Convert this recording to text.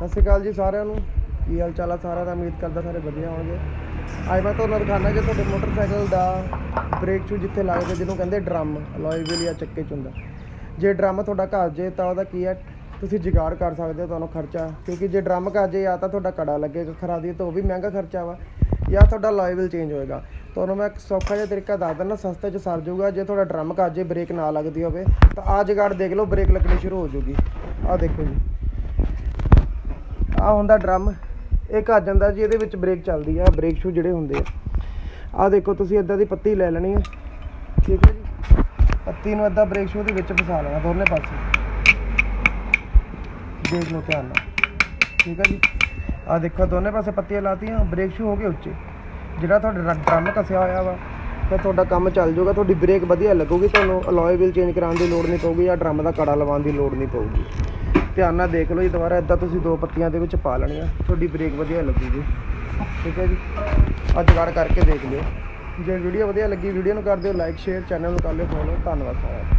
ਸਤਿ ਸ਼੍ਰੀ ਅਕਾਲ ਜੀ ਸਾਰਿਆਂ ਨੂੰ। ਕੀ ਹਾਲ ਚਾਲ ਆ ਸਾਰਿਆਂ ਦਾ? ਉਮੀਦ ਕਰਦਾ ਸਾਰੇ ਵਧੀਆ ਹੋਣਗੇ। ਅੱਜ ਮੈਂ ਤੁਹਾਨੂੰ ਦਿਖਾਣਾ ਕਿ ਤੁਹਾਡੇ ਮੋਟਰਸਾਈਕਲ ਦਾ ਬ੍ਰੇਕ ਸ਼ੂ ਜਿੱਥੇ ਲੱਗਦਾ ਜਿਹਨੂੰ ਕਹਿੰਦੇ ਡਰਮ, ਅਲੋਏ ਵੀਲ ਜਾਂ ਚੱਕੇ ਚ ਹੁੰਦਾ। ਜੇ ਡਰਮ ਤੁਹਾਡਾ ਘਰ ਜੇ, ਤਾਂ ਉਹਦਾ ਕੀ ਹੈ? ਤੁਸੀਂ ਜੁਗਾੜ ਕਰ ਸਕਦੇ ਹੋ ਤੁਹਾਨੂੰ ਖਰਚਾ। ਕਿਉਂਕਿ ਜੇ ਡਰਮ ਘਰ ਜੇ, ਜਾਂ ਤਾਂ ਤੁਹਾਡਾ ਕੜਾ ਲੱਗੇਗਾ ਖਰਾਦੀ ਤਾਂ ਉਹ ਵੀ ਮਹਿੰਗਾ ਖਰਚਾ ਵਾ, ਜਾਂ ਤੁਹਾਡਾ ਅਲੋਏ ਚੇਂਜ ਹੋਏਗਾ। ਤੁਹਾਨੂੰ ਮੈਂ ਇੱਕ ਸੌਖਾ ਜਿਹਾ ਤਰੀਕਾ ਦੱਸ ਦਿੰਦਾ, ਸਸਤੇ ਚ ਸਰ ਜਾਊਗਾ। ਜੇ ਤੁਹਾਡਾ ਡਰਮ ਘਰ ਜੇ ਬ੍ਰੇਕ ਨਾ ਲੱਗਦੀ ਹੋਵੇ, ਤਾਂ ਆ ਜੁਗਾੜ ਦੇਖ ਲਓ ਬ੍ਰੇਕ ਲੱਗਣੀ ਸ਼ੁਰੂ ਹੋ ਜੂਗੀ ਆਹ ਦੇਖੋ ਜੀ। ਆ ਹੁੰਦਾ ਡਰਮ, ਇਹ ਘੱਜ ਜਾਂਦਾ ਜੀ, ਇਹਦੇ ਵਿੱਚ ਬ੍ਰੇਕ ਚੱਲਦੀ ਆ, ਬ੍ਰੇਕ ਸ਼ੂ ਜਿਹੜੇ ਹੁੰਦੇ ਆ। ਆ ਦੇਖੋ ਤੁਸੀਂ ਇਦਾਂ ਦੀ ਪੱਤੀ ਲੈ ਲੈਣੀ ਹੈ ਠੀਕ ਹੈ ਜੀ। ਪੱਤੀ ਨੂੰ ਇਦਾਂ ਬ੍ਰੇਕ ਸ਼ੂ ਦੇ ਵਿੱਚ ਫਸਾ ਲੈਣਾ, ਦੋਨੇ ਪਾਸੇ। ਦੇਖ ਲਓ ਧਿਆਨ ਨਾਲ। ਠੀਕ ਹੈ ਜੀ। ਆ ਦੇਖੋ, ਦੋਨੇ ਪਾਸੇ ਪੱਤੀਆਂ ਲਾਤੀਆਂ, ਬ੍ਰੇਕ ਸ਼ੂ ਹੋ ਗਏ ਉੱਚੇ। ਜਿਹੜਾ ਤੁਹਾਡਾ ਡਰਮ ਕੱਸਿਆ ਹੋਇਆ ਵਾ ਫਿਰ ਤੁਹਾਡਾ ਕੰਮ ਚੱਲ ਜਾਊਗਾ, ਤੁਹਾਡੀ ਬ੍ਰੇਕ ਵਧੀਆ ਲੱਗੂਗੀ, ਤੁਹਾਨੂੰ ਅਲੋਏ ਵੀਲ ਚੇਂਜ ਕਰਾਉਣ ਦੀ ਲੋੜ ਨਹੀਂ ਪਊਗੀ ਜਾਂ ਡਰਮ ਦਾ ਕੜਾ ਲਵਾਉਣ ਦੀ ਲੋੜ ਨਹੀਂ ਪਊਗੀ। ਧਿਆਨ ਨਾਲ ਦੇਖ ਲਓ ਜੀ, ਦੁਬਾਰਾ ਇਦਾਂ ਤੁਸੀਂ ਦੋ ਪੱਤੀਆਂ ਦੇ ਵਿੱਚ ਪਾ ਲੈਣੀਆਂ। ਤੁਹਾਡੀ ਬ੍ਰੇਕ ਵਧੀਆ ਲੱਗੂਗੀ ਠੀਕ ਹੈ ਜੀ? ਅੱਜ ਜੁਗਾੜ ਕਰਕੇ ਦੇਖ ਲਿਓ। ਜੇ ਵੀਡੀਓ ਵਧੀਆ ਲੱਗੀ ਵੀਡੀਓ ਨੂੰ ਕਰ ਦਿਓ ਲਾਈਕ ਸ਼ੇਅਰ ਚੈਨਲ ਨੂੰ ਕਰ ਲਿਓ ਫੋਲੋ ਧੰਨਵਾਦ ਸਾਰਿਆਂ ਦਾ।